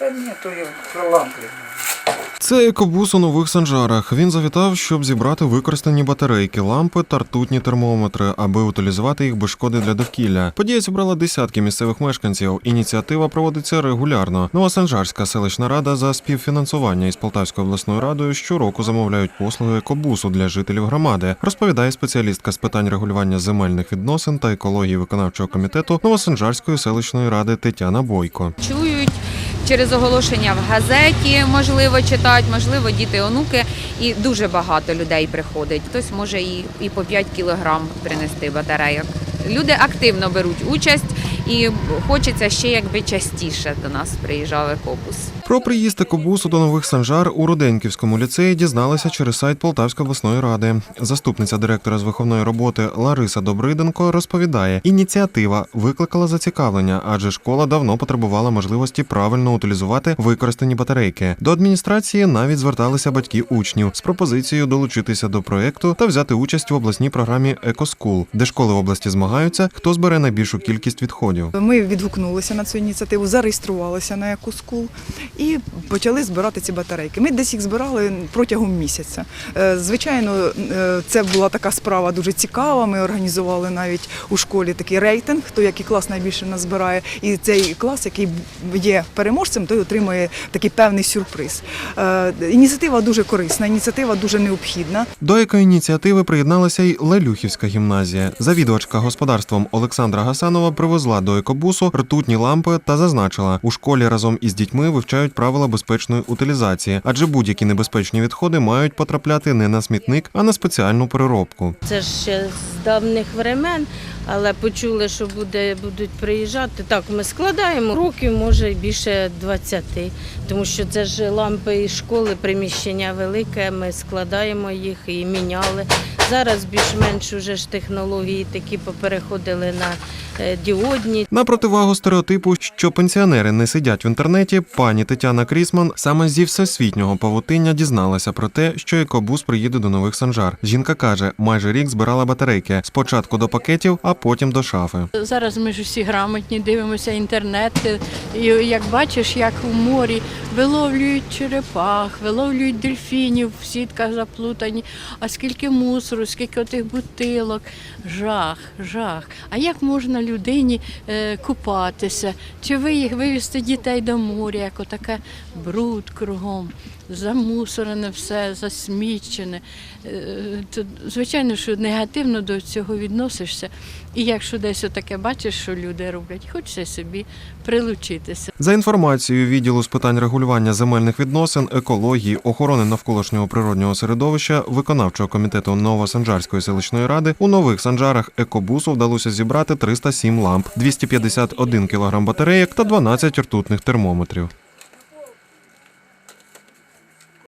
Та ні, то я про лампи. Це екобус у нових санжарах. Він завітав, щоб зібрати використані батарейки, лампи та ртутні термометри, аби утилізувати їх без шкоди для довкілля. Подія зібрала десятки місцевих мешканців. Ініціатива проводиться регулярно. Новосанжарська селищна рада за співфінансування із Полтавською обласною радою щороку замовляють послуги екобусу для жителів громади. Розповідає спеціалістка з питань регулювання земельних відносин та екології виконавчого комітету Новосанжарської селищної ради Тетяна Бойко. чують через оголошення в газеті, можливо, читають, можливо, діти, онуки. І дуже багато людей приходить. Хтось може і, і по 5 кілограм принести батарейок. Люди активно беруть участь і хочеться ще якби частіше до нас приїжджав екобус. Про приїзд екобусу до нових санжар у Руденківському ліцеї дізналися через сайт Полтавської обласної ради. Заступниця директора з виховної роботи Лариса Добриденко розповідає, ініціатива викликала зацікавлення, адже школа давно потребувала можливості правильно утилізувати використані батарейки. До адміністрації навіть зверталися батьки учнів з пропозицією долучитися до проекту та взяти участь в обласній програмі «Екоскул», де школи області змагаються, хто збере найбільшу кількість відходів. Ми відгукнулися на цю ініціативу, зареєструвалися на EcoSchool і почали збирати ці батарейки. Ми десь їх збирали протягом місяця. Е, Звичайно, е, це була така справа дуже цікава. Ми організували навіть у школі такий рейтинг, хто який клас найбільше назбирає. І цей клас, який є переможцем, той отримує такий певний сюрприз. Е, Ініціатива дуже корисна, ініціатива дуже необхідна. До екоініціативи приєдналася й Лелюхівська гімназія. Завідувачка господарством Олександра Гасанова привезла до екобусу ртутні лампи та зазначила, у школі разом із дітьми вивчають правила безпечної утилізації, адже будь-які небезпечні відходи мають потрапляти не на смітник, а на спеціальну переробку. Це ж ще з давніх времен, але почули, що буде, будуть приїжджати. Так, ми складаємо років, може, і більше 20, тому що це ж лампи із школи, приміщення велике, ми складаємо їх і міняли. Зараз більш-менш уже ж технології такі попереходили на діодні. На противагу стереотипу, що пенсіонери не сидять в інтернеті, пані Тетяна Крісман саме зі всесвітнього павутиння дізналася про те, що екобус приїде до нових санжар. Жінка каже, майже рік збирала батарейки спочатку до пакетів, а потім до шафи. Зараз ми ж всі грамотні, дивимося інтернет. І як бачиш, як у морі виловлюють черепах, виловлюють дельфінів, в сітках заплутані. А скільки мусору, скільки тих бутилок. Жах, жах. А як можна людині е, купатися? Чи ви- вивезти дітей до моря, як отаке бруд кругом, замусорене все, засмічене. Е, то, звичайно, що негативно до цього відносишся. І якщо десь отаке бачиш, що люди роблять, хочеться собі прилучитися. За інформацією відділу з питань регулювання земельних відносин, екології, охорони навколишнього природнього середовища, виконавчого комітету Новосанжарської селищної ради у нових санжарах екобусу вдалося зібрати 307 ламп, 251 кг батарейок та 12 ртутних термометрів.